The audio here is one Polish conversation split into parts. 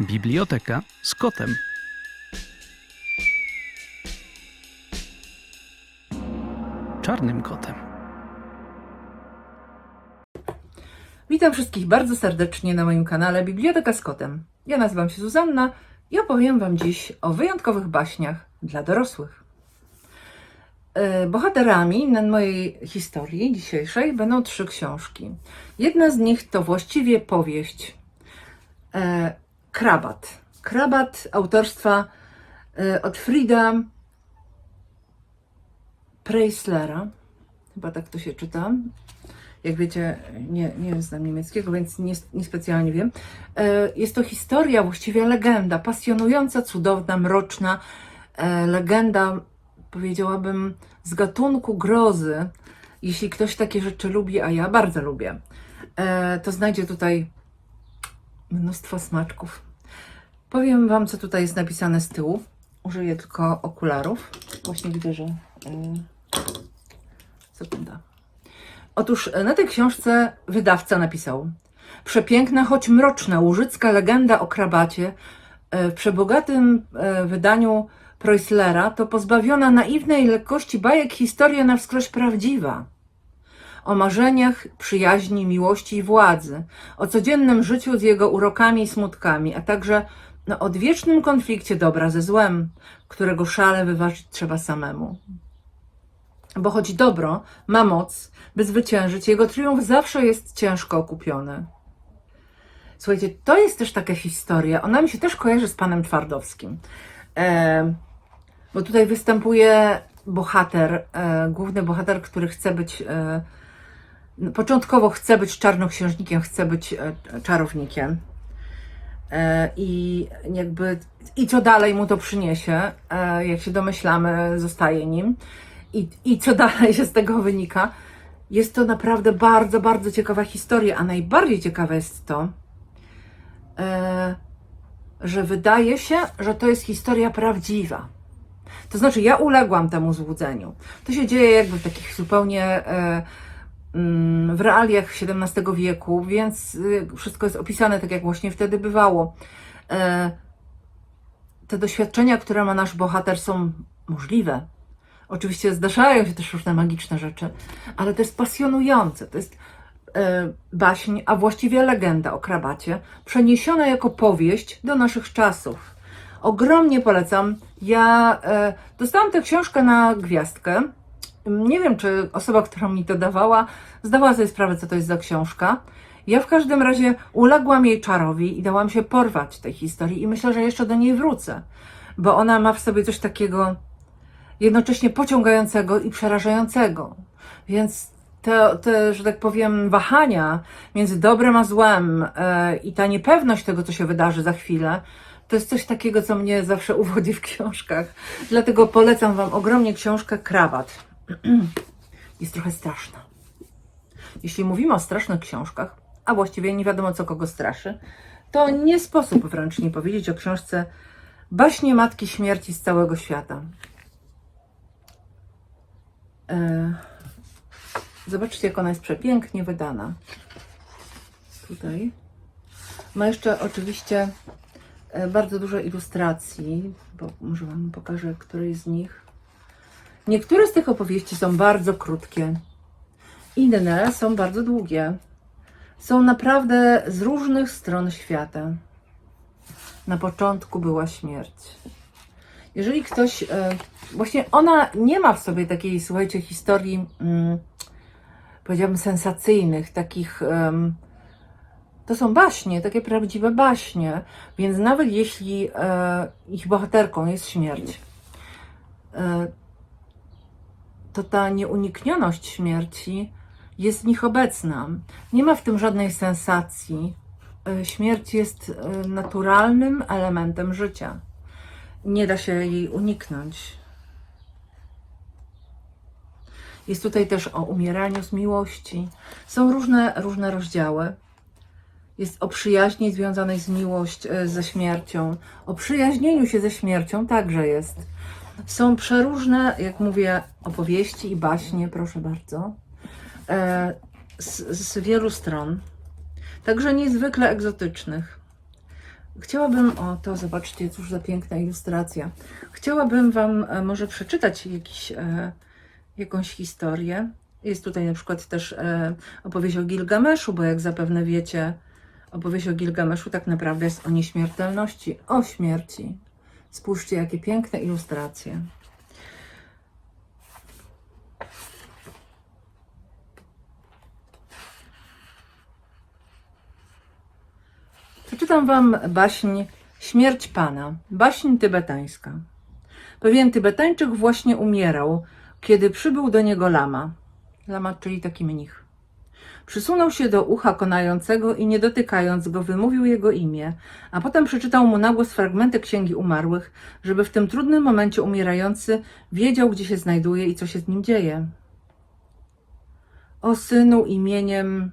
Biblioteka z kotem. Czarnym kotem. Witam wszystkich bardzo serdecznie na moim kanale Biblioteka z Kotem. Ja nazywam się Zuzanna i opowiem Wam dziś o wyjątkowych baśniach dla dorosłych. E, Bohaterami na mojej historii dzisiejszej będą trzy książki. Jedna z nich to właściwie powieść e, Krabat. Krabat autorstwa e, Otfrida Preislera. Chyba tak to się czyta. Jak wiecie, nie, nie znam niemieckiego, więc nie, niespecjalnie wiem. E, Jest to historia, właściwie legenda, pasjonująca, cudowna, mroczna e, legenda, powiedziałabym, z gatunku grozy. Jeśli ktoś takie rzeczy lubi, a ja bardzo lubię, to znajdzie tutaj mnóstwo smaczków. Powiem Wam, co tutaj jest napisane z tyłu. Użyję tylko okularów. Właśnie widzę, że. Sekunda. Otóż e, na tej książce wydawca napisał: Przepiękna, choć mroczna łużycka legenda o krabacie e, w przebogatym wydaniu Preußlera to pozbawiona naiwnej lekkości bajek historia na wskroś prawdziwa. O marzeniach, przyjaźni, miłości i władzy, o codziennym życiu z jego urokami i smutkami, a także o odwiecznym konflikcie dobra ze złem, którego szale wyważyć trzeba samemu. Bo choć dobro ma moc, by zwyciężyć, jego triumf zawsze jest ciężko okupiony. Słuchajcie, to jest też taka historia. Ona mi się też kojarzy z panem Twardowskim. E, bo tutaj występuje bohater, e, główny bohater, który chce być. E, początkowo chce być czarnoksiężnikiem, chce być e, czarownikiem. E, I jakby. I co dalej mu to przyniesie, e, jak się domyślamy, zostaje nim. I, I co dalej się z tego wynika? Jest to naprawdę bardzo, bardzo ciekawa historia, a najbardziej ciekawe jest to, e, że wydaje się, że to jest historia prawdziwa. To znaczy, ja uległam temu złudzeniu. To się dzieje jakby w takich zupełnie w realiach XVII wieku, więc y, wszystko jest opisane tak, jak właśnie wtedy bywało. E, te doświadczenia, które ma nasz bohater, są możliwe. Oczywiście zdarzają się też różne magiczne rzeczy, ale to jest pasjonujące. To jest e, baśń, a właściwie legenda o krabacie, przeniesiona jako powieść do naszych czasów. Ogromnie polecam. Ja e, dostałam tę książkę na gwiazdkę. Nie wiem, czy osoba, która mi to dawała, zdawała sobie sprawę, co to jest za książka. Ja w każdym razie uległam jej czarowi i dałam się porwać tej historii i myślę, że jeszcze do niej wrócę, bo ona ma w sobie coś takiego jednocześnie pociągającego i przerażającego. Więc te, te, że tak powiem, wahania między dobrem a złem e, i ta niepewność tego, co się wydarzy za chwilę, to jest coś takiego, co mnie zawsze uwodzi w książkach. Dlatego polecam Wam ogromnie książkę Krawat. jest trochę straszna. Jeśli mówimy o strasznych książkach, a właściwie nie wiadomo, co kogo straszy, to nie sposób wręcz nie powiedzieć o książce Baśnie Matki Śmierci z całego świata. E, Zobaczcie, jak ona jest przepięknie wydana. Tutaj. Ma jeszcze oczywiście e, bardzo dużo ilustracji, bo może Wam pokażę której z nich. Niektóre z tych opowieści są bardzo krótkie, inne są bardzo długie. Są naprawdę z różnych stron świata. Na początku była śmierć. Jeżeli ktoś, e, właśnie ona nie ma w sobie takiej, słuchajcie, historii, mm, powiedziałabym, sensacyjnych, takich. to są baśnie, takie prawdziwe baśnie, więc nawet jeśli e, ich bohaterką jest śmierć, e, to ta nieuniknioność śmierci jest w nich obecna. Nie ma w tym żadnej sensacji. E, Śmierć jest e, naturalnym elementem życia. Nie da się jej uniknąć. Jest tutaj też o umieraniu z miłości. Są różne, różne rozdziały. Jest o przyjaźni związanej z miłość, e, ze śmiercią. O przyjaźnieniu się ze śmiercią także jest. Są przeróżne, jak mówię, opowieści i baśnie, proszę bardzo, e, z, z wielu stron. Także niezwykle egzotycznych. Chciałabym, o to zobaczcie, cóż za piękna ilustracja. Chciałabym Wam e, może przeczytać jakiś, e, jakąś historię. Jest tutaj na przykład też opowieść o Gilgameszu, bo jak zapewne wiecie, opowieść o Gilgameszu tak naprawdę jest o nieśmiertelności, o śmierci. Spójrzcie, jakie piękne ilustracje. Przeczytam Wam baśń Śmierć Pana, baśń tybetańska. Pewien Tybetańczyk właśnie umierał, kiedy przybył do niego lama. Lama, czyli taki mnich. Przysunął się do ucha konającego i nie dotykając go, wymówił jego imię, a potem przeczytał mu na głos fragmenty księgi umarłych, żeby w tym trudnym momencie umierający wiedział, gdzie się znajduje i co się z nim dzieje. O synu imieniem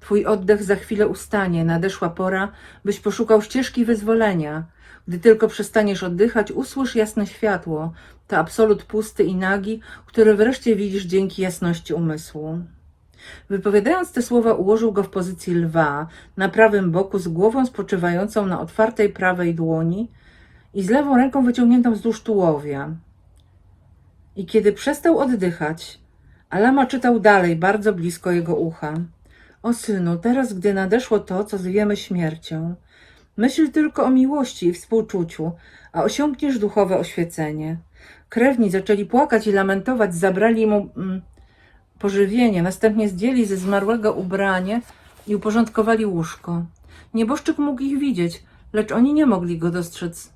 Twój oddech za chwilę ustanie, nadeszła pora, byś poszukał ścieżki wyzwolenia. Gdy tylko przestaniesz oddychać, usłysz jasne światło, to absolut pusty i nagi, który wreszcie widzisz dzięki jasności umysłu. Wypowiadając te słowa, ułożył go w pozycji lwa, na prawym boku, z głową spoczywającą na otwartej prawej dłoni i z lewą ręką wyciągniętą wzdłuż tułowia. I kiedy przestał oddychać, Alama czytał dalej, bardzo blisko jego ucha. O synu, teraz gdy nadeszło to, co zwiemy śmiercią, myśl tylko o miłości i współczuciu, a osiągniesz duchowe oświecenie. Krewni zaczęli płakać i lamentować, zabrali mu mm, pożywienie, następnie zdjęli ze zmarłego ubranie i uporządkowali łóżko. Nieboszczyk mógł ich widzieć, lecz oni nie mogli go dostrzec.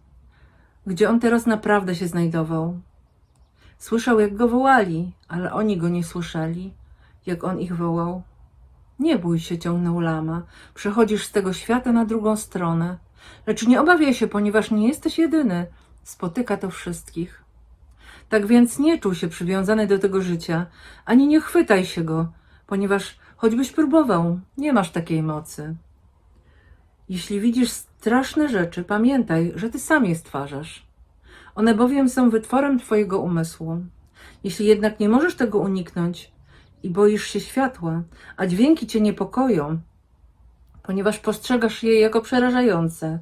Gdzie on teraz naprawdę się znajdował? Słyszał, jak go wołali, ale oni go nie słyszeli, jak on ich wołał. Nie bój się, ciągnął lama. Przechodzisz z tego świata na drugą stronę. Lecz nie obawiaj się, ponieważ nie jesteś jedyny. Spotyka to wszystkich. Tak więc nie czuj się przywiązany do tego życia, ani nie chwytaj się go, ponieważ choćbyś próbował, nie masz takiej mocy. Jeśli widzisz straszne rzeczy, pamiętaj, że ty sam je stwarzasz. One bowiem są wytworem twojego umysłu. Jeśli jednak nie możesz tego uniknąć, i boisz się światła, a dźwięki cię niepokoją, ponieważ postrzegasz je jako przerażające.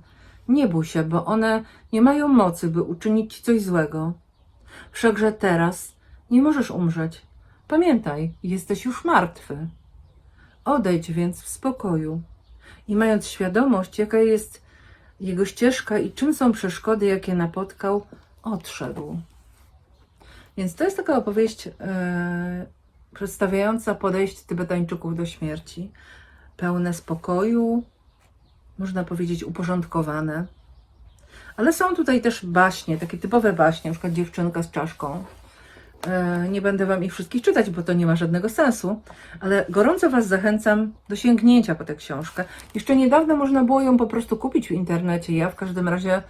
Nie bój się, bo one nie mają mocy, by uczynić ci coś złego. Wszakże teraz nie możesz umrzeć. Pamiętaj, jesteś już martwy. Odejdź więc w spokoju i mając świadomość, jaka jest jego ścieżka i czym są przeszkody, jakie napotkał, odszedł. Więc to jest taka opowieść. Yy przedstawiająca podejście Tybetańczyków do śmierci. Pełne spokoju, można powiedzieć uporządkowane. Ale są tutaj też baśnie, takie typowe baśnie, na przykład dziewczynka z czaszką. E, Nie będę Wam ich wszystkich czytać, bo to nie ma żadnego sensu, ale gorąco Was zachęcam do sięgnięcia po tę książkę. Jeszcze niedawno można było ją po prostu kupić w internecie. Ja w każdym razie,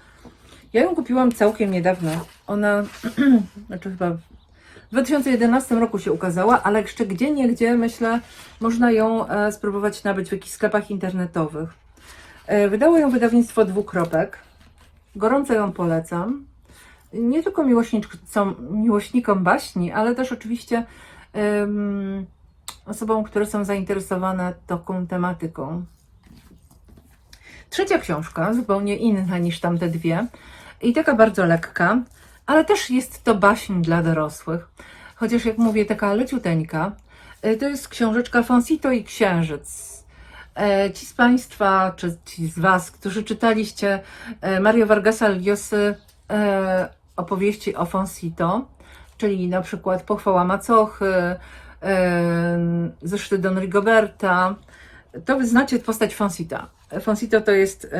ja ją kupiłam całkiem niedawno. Ona, znaczy chyba w 2011 roku się ukazała, ale jeszcze gdzie niegdzie myślę, można ją e, spróbować nabyć w jakichś sklepach internetowych. E, Wydało ją wydawnictwo dwukropek. Gorąco ją polecam. Nie tylko miłośnikom baśni, ale też oczywiście em, osobom, które są zainteresowane taką tematyką. Trzecia książka, zupełnie inna niż tamte dwie i taka bardzo lekka ale też jest to baśń dla dorosłych. Chociaż jak mówię, taka leciuteńka. E, To jest książeczka Fonsito i Księżyc. E, Ci z Państwa, czy ci z Was, którzy czytaliście e, Mario Vargasa Llosy e, opowieści o Fonsito, czyli na przykład Pochwała Macochy, zeszyty Don Rigoberta, to wy znacie postać Fonsita. Fonsito to jest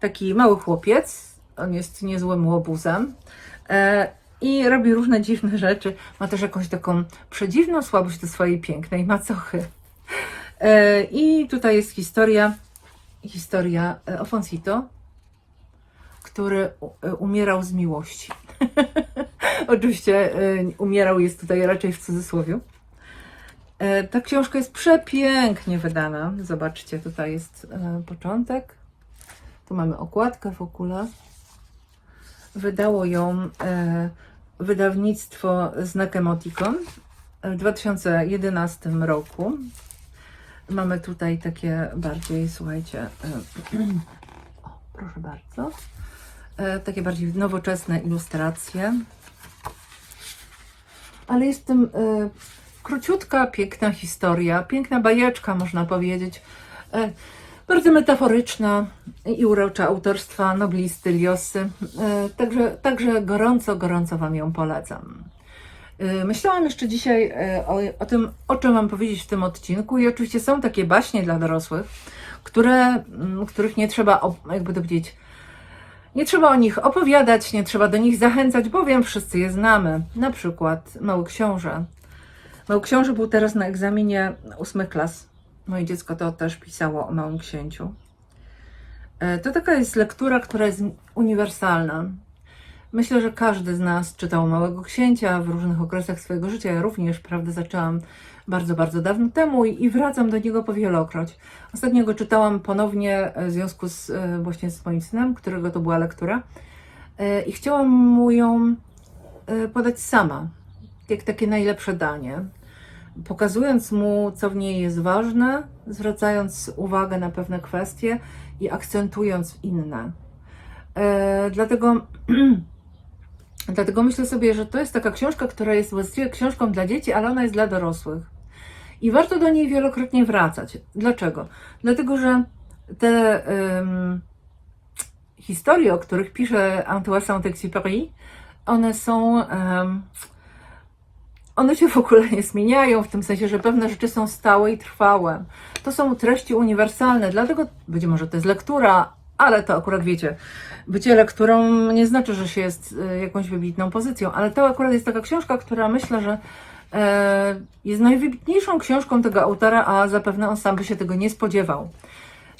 taki mały chłopiec, on jest niezłym łobuzem i robi różne dziwne rzeczy. Ma też jakąś taką przedziwną słabość do swojej pięknej macochy. E, I tutaj jest historia, historia e, o Fonsito, który e, umierał z miłości. Oczywiście umierał jest tutaj raczej w cudzysłowie. Ta książka jest przepięknie wydana. Zobaczcie, tutaj jest początek. Tu mamy okładkę w ogóle. Wydało ją wydawnictwo Znak Emoticon w 2011 roku. Mamy tutaj takie bardziej, słuchajcie, e, o, proszę bardzo. E, takie bardziej nowoczesne ilustracje. Ale jest w tym e, króciutka, piękna historia, piękna bajeczka, można powiedzieć. Bardzo metaforyczna i urocza autorstwa noblisty Liosy. Także, także gorąco, gorąco Wam ją polecam. E, Myślałam jeszcze dzisiaj e, o, o tym, o czym Wam powiedzieć w tym odcinku i oczywiście są takie baśnie dla dorosłych, które, mm, których nie trzeba, jakby to powiedzieć, nie trzeba o nich opowiadać, nie trzeba do nich zachęcać, bowiem wszyscy je znamy. Na przykład Mały Książę. Mały Książę był teraz na egzaminie ósmych klas. Moje dziecko to też pisało o Małym Księciu. E, To taka jest lektura, która jest uniwersalna. Myślę, że każdy z nas czytał Małego Księcia w różnych okresach swojego życia. Ja również, prawda, zaczęłam bardzo, bardzo dawno temu i, wracam do niego powielokroć. Ostatnio go czytałam ponownie e, w związku z e, właśnie z moim synem, którego to była lektura. E, I chciałam mu ją podać sama, jak takie najlepsze danie. Pokazując mu, co w niej jest ważne, zwracając uwagę na pewne kwestie i akcentując inne. Dlatego, dlatego myślę sobie, że to jest taka książka, która jest właściwie książką dla dzieci, ale ona jest dla dorosłych. I warto do niej wielokrotnie wracać. Dlaczego? Dlatego, że te ym, historie, o których pisze Antoine Saint-Exupéry, one są. em, one się w ogóle nie zmieniają, w tym sensie, że pewne rzeczy są stałe i trwałe. To są treści uniwersalne, dlatego być może to jest lektura, ale to akurat wiecie, bycie lekturą nie znaczy, że się jest y, jakąś wybitną pozycją, ale to akurat jest taka książka, która myślę, że e, jest najwybitniejszą książką tego autora, a zapewne on sam by się tego nie spodziewał.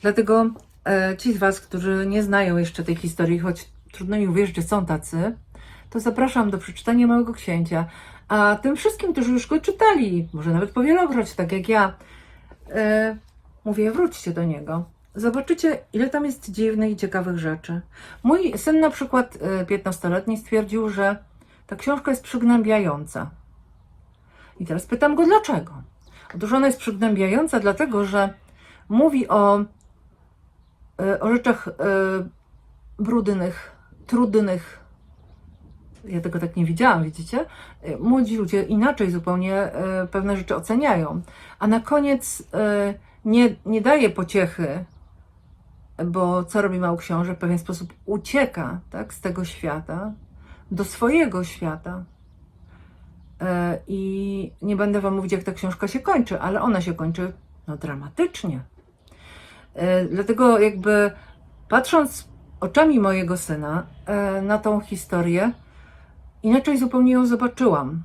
Dlatego e, ci z Was, którzy nie znają jeszcze tej historii, choć trudno mi uwierzyć, że są tacy, to zapraszam do przeczytania Małego Księcia. A tym wszystkim, którzy już go czytali, może nawet powielokroć, tak jak ja, e, mówię, wróćcie do niego. Zobaczycie, ile tam jest dziwnych i ciekawych rzeczy. Mój syn na przykład e, 15-letni stwierdził, że ta książka jest przygnębiająca. I teraz pytam go, dlaczego? Otóż ona jest przygnębiająca, dlatego że mówi o, e, o rzeczach e, brudnych, trudnych. Ja tego tak nie widziałam, widzicie? E, Młodzi ludzie inaczej zupełnie e, pewne rzeczy oceniają. A na koniec e, nie, nie daje pociechy, bo co robi mały książę? W pewien sposób ucieka tak, z tego świata do swojego świata. E, I nie będę Wam mówić, jak ta książka się kończy, ale ona się kończy no, dramatycznie. E, Dlatego, jakby patrząc oczami mojego syna e, na tą historię, inaczej zupełnie ją zobaczyłam.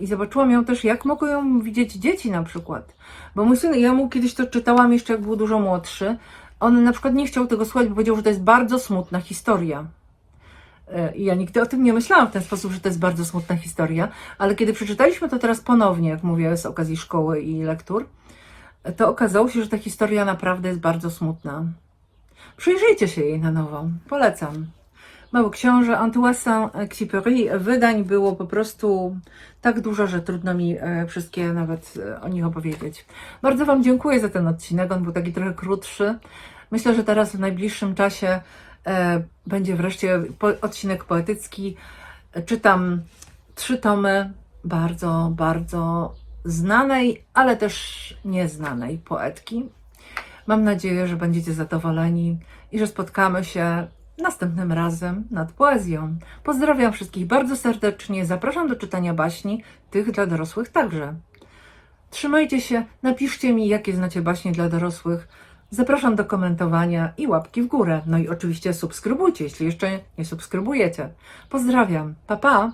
I zobaczyłam ją też, jak mogą ją widzieć dzieci na przykład. Bo mój syn, ja mu kiedyś to czytałam jeszcze, jak był dużo młodszy. On na przykład nie chciał tego słuchać, bo powiedział, że to jest bardzo smutna historia. E, I ja nigdy o tym nie myślałam w ten sposób, że to jest bardzo smutna historia, ale kiedy przeczytaliśmy to teraz ponownie, jak mówię, z okazji szkoły i lektur, to okazało się, że ta historia naprawdę jest bardzo smutna. Przyjrzyjcie się jej na nowo. Polecam. Mały Książę Antoine Saint-Exupéry. Wydań było po prostu tak dużo, że trudno mi e, wszystkie nawet e, o nich opowiedzieć. Bardzo Wam dziękuję za ten odcinek. On był taki trochę krótszy. Myślę, że teraz w najbliższym czasie e, będzie wreszcie odcinek poetycki. Czytam trzy tomy bardzo, bardzo znanej, ale też nieznanej poetki. Mam nadzieję, że będziecie zadowoleni i że spotkamy się następnym razem nad poezją. Pozdrawiam wszystkich bardzo serdecznie. Zapraszam do czytania baśni, tych dla dorosłych także. Trzymajcie się, napiszcie mi, jakie znacie baśnie dla dorosłych. Zapraszam do komentowania i łapki w górę. No i oczywiście subskrybujcie, jeśli jeszcze nie subskrybujecie. Pozdrawiam. Pa pa!